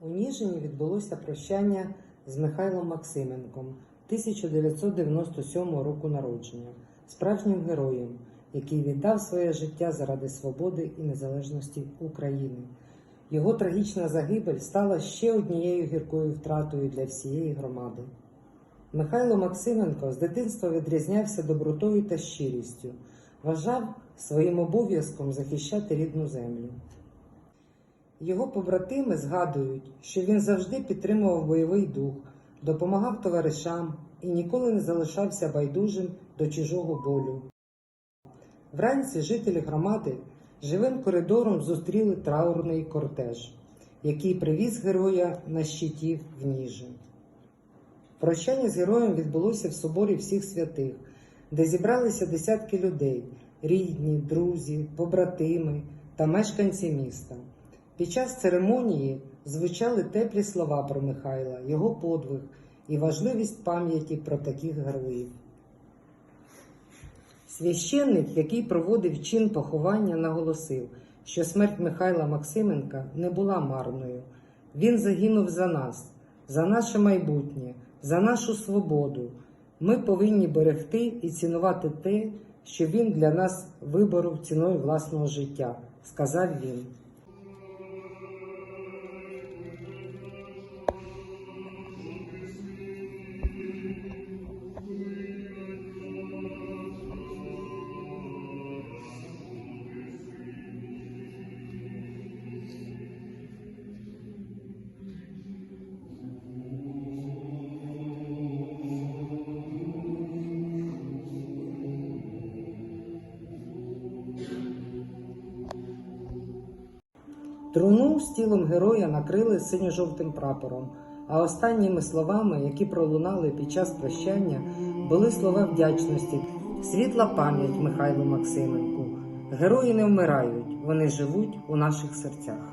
У Ніжині відбулося прощання з Михайлом Максименком 1997 року народження, справжнім героєм, який віддав своє життя заради свободи і незалежності України. Його трагічна загибель стала ще однією гіркою втратою для всієї громади. Михайло Максименко з дитинства відрізнявся добротою та щирістю, вважав своїм обов'язком захищати рідну землю. Його побратими згадують, що він завжди підтримував бойовий дух, допомагав товаришам і ніколи не залишався байдужим до чужого болю. Вранці жителі громади живим коридором зустріли траурний кортеж, який привіз героя на щиті в Ніжин. Прощання з героєм відбулося в соборі всіх святих, де зібралися десятки людей рідні, друзі, побратими та мешканці міста. Під час церемонії звучали теплі слова про Михайла, його подвиг і важливість пам'яті про таких героїв. Священник, який проводив чин поховання, наголосив, що смерть Михайла Максименка не була марною. Він загинув за нас, за наше майбутнє, за нашу свободу. Ми повинні берегти і цінувати те, що він для нас виборов ціною власного життя, сказав він. Труну з тілом героя накрили синьо-жовтим прапором, а останніми словами, які пролунали під час прощання, були слова вдячності, світла пам'ять Михайлу Максименку. Герої не вмирають, вони живуть у наших серцях.